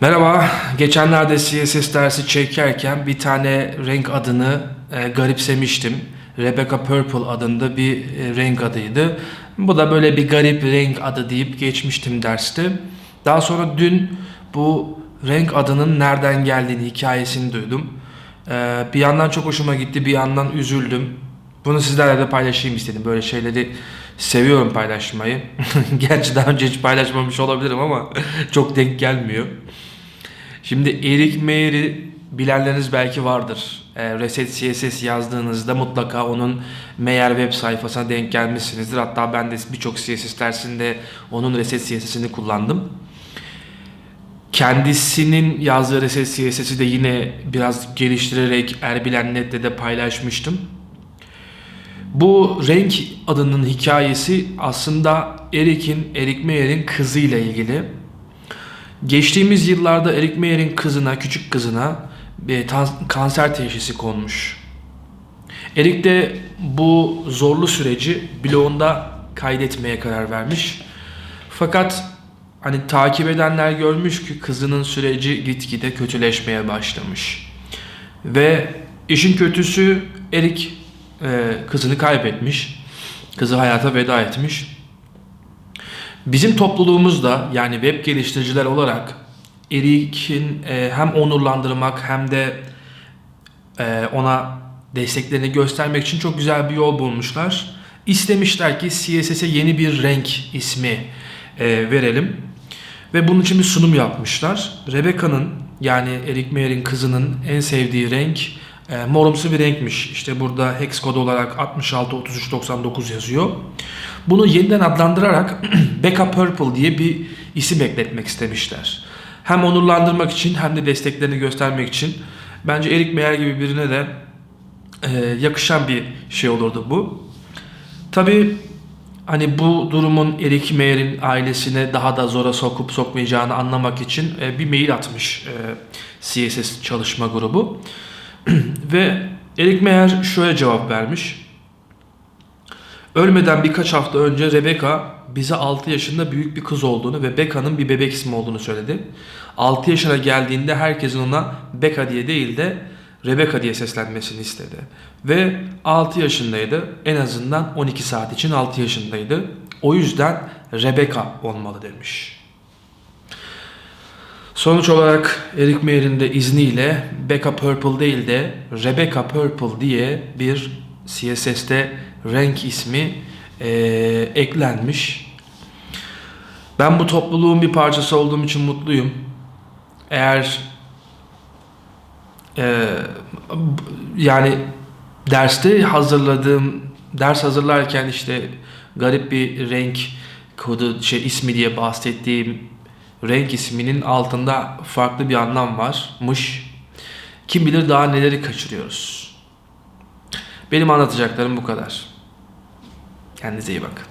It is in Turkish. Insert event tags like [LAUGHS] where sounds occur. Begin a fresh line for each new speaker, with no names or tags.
Merhaba. Geçenlerde CSS dersi çekerken bir tane renk adını e, garipsemiştim. Rebecca Purple adında bir e, renk adıydı. Bu da böyle bir garip renk adı deyip geçmiştim derste. Daha sonra dün bu renk adının nereden geldiğini, hikayesini duydum. E, bir yandan çok hoşuma gitti, bir yandan üzüldüm. Bunu sizlerle de paylaşayım istedim. Böyle şeyleri seviyorum paylaşmayı. [LAUGHS] Gerçi daha önce hiç paylaşmamış olabilirim ama [LAUGHS] çok denk gelmiyor. Şimdi Eric Meyer'i bilenleriniz belki vardır. E, Reset CSS yazdığınızda mutlaka onun Meyer web sayfasına denk gelmişsinizdir. Hatta ben de birçok CSS dersinde onun Reset CSS'ini kullandım. Kendisinin yazdığı Reset CSS'i de yine biraz geliştirerek Erbilen.net'te de paylaşmıştım. Bu renk adının hikayesi aslında Eric'in, Eric Meyer'in kızıyla ilgili. Geçtiğimiz yıllarda Eric Meyer'in kızına, küçük kızına bir tan- kanser teşhisi konmuş. Eric de bu zorlu süreci blogunda kaydetmeye karar vermiş. Fakat hani takip edenler görmüş ki kızının süreci gitgide kötüleşmeye başlamış. Ve işin kötüsü Eric e, kızını kaybetmiş. Kızı hayata veda etmiş. Bizim topluluğumuzda yani web geliştiriciler olarak Eric'in e, hem onurlandırmak hem de e, ona desteklerini göstermek için çok güzel bir yol bulmuşlar. İstemişler ki CSS'e yeni bir renk ismi e, verelim. Ve bunun için bir sunum yapmışlar. Rebecca'nın yani Eric Meyer'in kızının en sevdiği renk e, morumsu bir renkmiş. İşte burada hex kod olarak 663399 yazıyor. Bunu yeniden adlandırarak [CLEARS THROAT] Becca Purple diye bir isim ekletmek istemişler. Hem onurlandırmak için hem de desteklerini göstermek için. Bence Eric Meyer gibi birine de e, yakışan bir şey olurdu bu. Tabii hani bu durumun Eric Meyer'in ailesine daha da zora sokup sokmayacağını anlamak için e, bir mail atmış e, CSS çalışma grubu. [CLEARS THROAT] Ve Eric Meyer şöyle cevap vermiş. Ölmeden birkaç hafta önce Rebecca bize 6 yaşında büyük bir kız olduğunu ve Becca'nın bir bebek ismi olduğunu söyledi. 6 yaşına geldiğinde herkesin ona Becca diye değil de Rebecca diye seslenmesini istedi. Ve 6 yaşındaydı. En azından 12 saat için 6 yaşındaydı. O yüzden Rebecca olmalı demiş. Sonuç olarak Eric Meyer'in de izniyle Becca Purple değil de Rebecca Purple diye bir CSS'te renk ismi eee, eklenmiş. Ben bu topluluğun bir parçası olduğum için mutluyum. Eğer b- yani derste hazırladığım ders hazırlarken işte garip bir renk kodu şey ismi diye bahsettiğim renk isminin altında farklı bir anlam varmış. Kim bilir daha neleri kaçırıyoruz. Benim anlatacaklarım bu kadar. Kendinize iyi bakın.